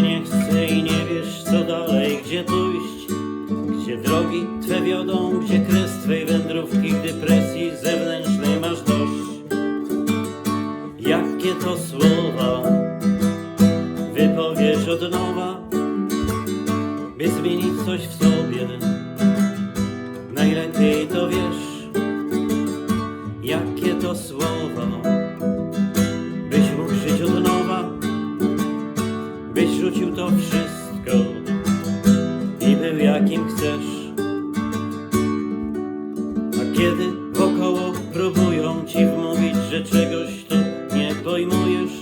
nie chce i nie wiesz co dalej, gdzie pójść, gdzie drogi twe wiodą, gdzie kres twej wędrówki, gdy presji zewnętrznej masz dość. Jakie to słowa wypowiesz od nowa, by zmienić coś w sobie. Najlepiej to wiesz, jakie to słowa, rzucił to wszystko i był jakim chcesz. A kiedy wokoło próbują ci wmówić, że czegoś tu nie pojmujesz,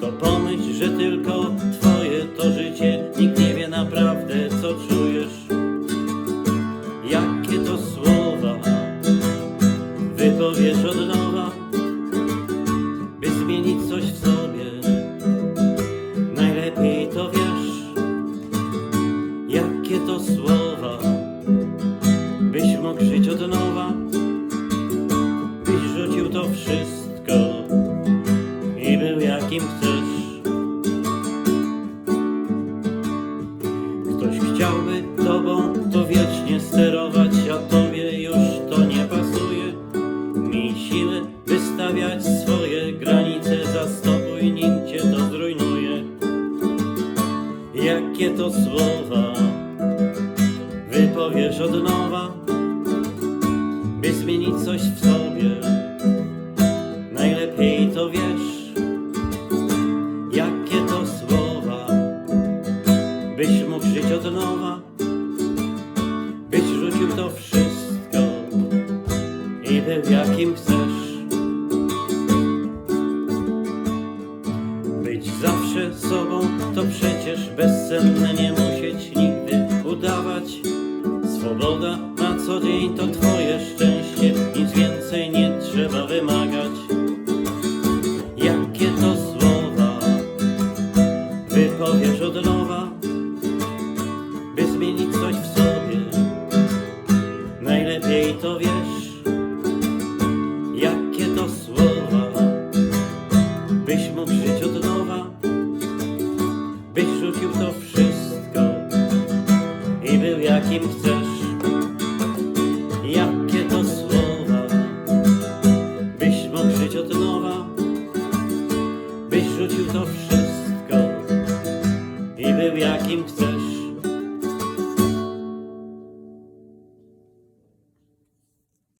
to pomyśl, że tylko twoje to życie, nikt nie wie naprawdę co czujesz. Jakie to słowa wypowiesz od nowa, byś mógł żyć od nowa, byś rzucił to wszystko i był jakim chcesz. Ktoś chciałby tobą to wiecznie sterować, a tobie już to nie pasuje. Miej siłę wystawiać swoje granice, zastopuj nim cię to zrujnuje. Jakie to słowa wypowiesz od nowa, by zmienić coś w sobie. Najlepiej to wiesz, jakie to słowa, byś mógł żyć od nowa, byś rzucił to wszystko i był jakim chcesz. Być zawsze sobą to przecież bezcenne, nie musieć udawać. Swoboda na co dzień to twoje szczęście, nic więcej nie trzeba wymagać. Byś rzucił